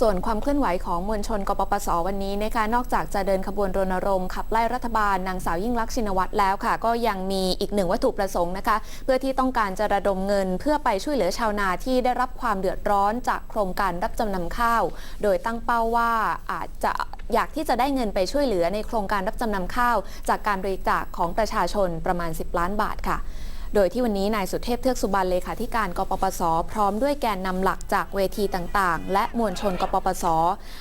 ส่วนความเคลื่อนไหวของมวลชนกปปสวันนี้นะคะนอกจากจะเดินขบวนรณรงค์ขับไล่รัฐบาลนางสาวยิ่งลักษณ์ชินวัตรแล้วค่ะ ก็ยังมีอีกหนึ่งวัตถุประสงค์นะคะ เพื่อที่ต้องการจะระดมเงิน เพื่อไปช่วยเหลือชาวนาที่ได้รับความเดือดร้อนจากโครงการรับจำนำข้าว โดยตั้งเป้าว่าอาจจะอยากที่จะได้เงินไปช่วยเหลือในโครงการรับจำนำข้าว จากการบริจาคของประชาชนประมาณ 10 ล้านบาทค่ะ โดยที่วันนี้นายสุเทพเทือกสุบรรณเลขาธิการกปปส พร้อมด้วยแกนนำหลักจากเวทีต่างๆ และมวลชนกปปส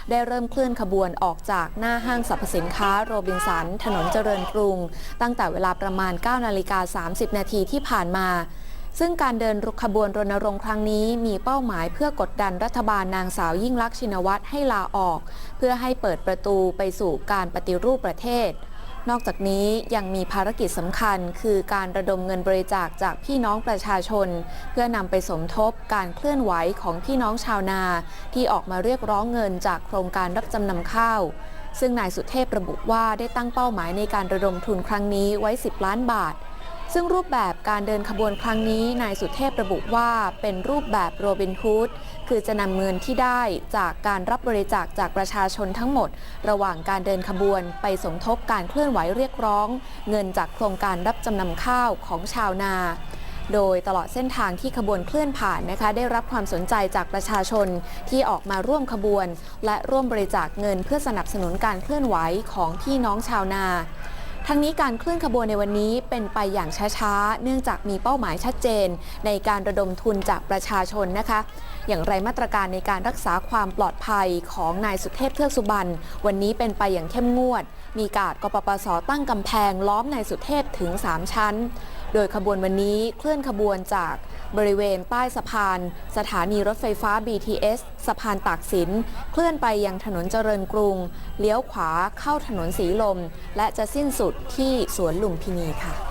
ได้เริ่มเคลื่อนขบวนออกจากหน้าห้างสรรพสินค้าโรบินสัน ถนนเจริญกรุง ตั้งแต่เวลาประมาณ 9 นาฬิกา 30 นาทีที่ผ่านมาซึ่งการเดินรุกขบวนรณรงค์ครั้งนี้มีเป้าหมายเพื่อกดดันรัฐบาลนางสาวยิ่งลักษณ์ชินวัตรให้ลาออก เพื่อให้เปิดประตูไปสู่การปฏิรูปประเทศ นอกจากนี้ยังมีภารกิจสำคัญ คือการระดมเงินบริจาคจากพี่น้องประชาชน เพื่อนำไปสมทบการเคลื่อนไหวของพี่น้องชาวนา ที่ออกมาเรียกร้องเงินจากโครงการรับจำนำข้าว ซึ่งนายสุเทพระบุว่าได้ตั้งเป้าหมายในการระดมทุนครั้งนี้ไว้ 10 ล้านบาท ซึ่งรูปแบบการเดินขบวนครั้งนี้นายสุเทพระบุว่าเป็นรูปแบบโรบินฮูดคือจะนำเงินที่ได้จากการรับบริจาคจากประชาชนทั้งหมด ระหว่างการเดินขบวนไปสมทบการเคลื่อนไหวเรียกร้อง เงินจากโครงการรับจำนำข้าวของชาวนา โดยตลอดเส้นทางที่ขบวนเคลื่อนผ่านนะคะ ได้รับความสนใจจากประชาชนที่ออกมาร่วมขบวน และร่วมบริจาคเงินเพื่อสนับสนุนการเคลื่อนไหวของพี่น้องชาวนา ทั้งนี้การเคลื่อนขบวนในวันนี้เป็นไปอย่างช้าๆ เนื่องจากมีเป้าหมายชัดเจน ในการระดมทุนจากประชาชนนะคะ อย่างไรมาตรการในการรักษาความปลอดภัยของนายสุเทพเทือกสุบรรณวันนี้เป็นไปอย่างเข้มงวด มีการกปปสตั้งกำแพงล้อมนายสุเทพถึง 3 ชั้น โดยขบวนวันนี้เคลื่อนขบวนจากบริเวณใต้สะพาน สถานีรถไฟฟ้า BTS สะพานตากสิน เคลื่อนไปยังถนนเจริญกรุง เลี้ยวขวาเข้าถนนสีลม และจะสิ้นสุดที่สวนลุมพินีค่ะ